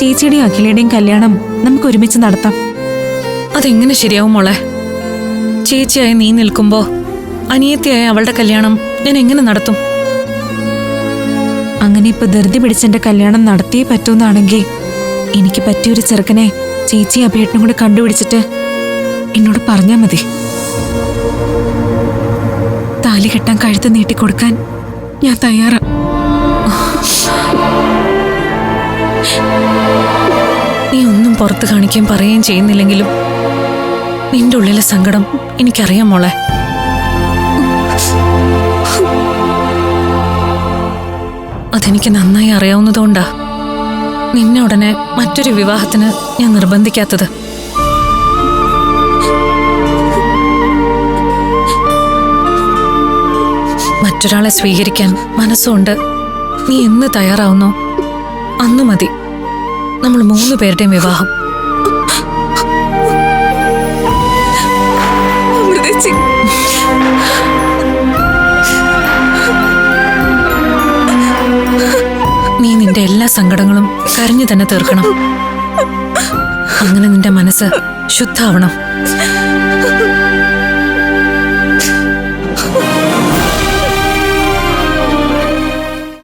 ചേച്ചിയുടെയും അഖിലയുടെയും കല്യാണം നമുക്ക് ഒരുമിച്ച് നടത്താം. അതെങ്ങനെ ശരിയാവും മോളെ? ചേച്ചിയായി നീ നിൽക്കുമ്പോ അനിയത്തിയായ അവളുടെ കല്യാണം ഞാൻ എങ്ങനെ നടത്തും? അങ്ങനെ ഇപ്പൊ ധൃതി പിടിച്ചെന്റെ കല്യാണം നടത്തിയേ പറ്റൂന്നാണെങ്കിൽ എനിക്ക് പറ്റിയൊരു ചെറുക്കനെ ചേച്ചി അഭേട്ടനും കൂടെ കണ്ടുപിടിച്ചിട്ട് എന്നോട് പറഞ്ഞാ മതി. താലി കെട്ടാൻ കഴുത്ത് നീട്ടിക്കൊടുക്കാൻ ഞാൻ തയ്യാറാ. നീ ഒന്നും പുറത്ത് കാണിക്കാൻ പറയുകയും ചെയ്യുന്നില്ലെങ്കിലും നിന്റെ ഉള്ളിലെ സങ്കടം എനിക്കറിയാം മോളെ. അതെനിക്ക് നന്നായി അറിയാവുന്നതുകൊണ്ടാ നിന്നെ ഉടനെ മറ്റൊരു വിവാഹത്തിന് ഞാൻ നിർബന്ധിക്കാത്തത്. മറ്റൊരാളെ സ്വീകരിക്കാൻ മനസ്സുകൊണ്ട് നീ എന്ന് തയ്യാറാവുന്നോ? അന്നു മതി. നമ്മൾ മൂന്ന് പേരുടെയും വിവാഹം. നീ നിന്റെ എല്ലാ സങ്കടങ്ങളും കരഞ്ഞു തന്നെ തീർക്കണം. അങ്ങനെ നിന്റെ മനസ്സ് ശുദ്ധാവണം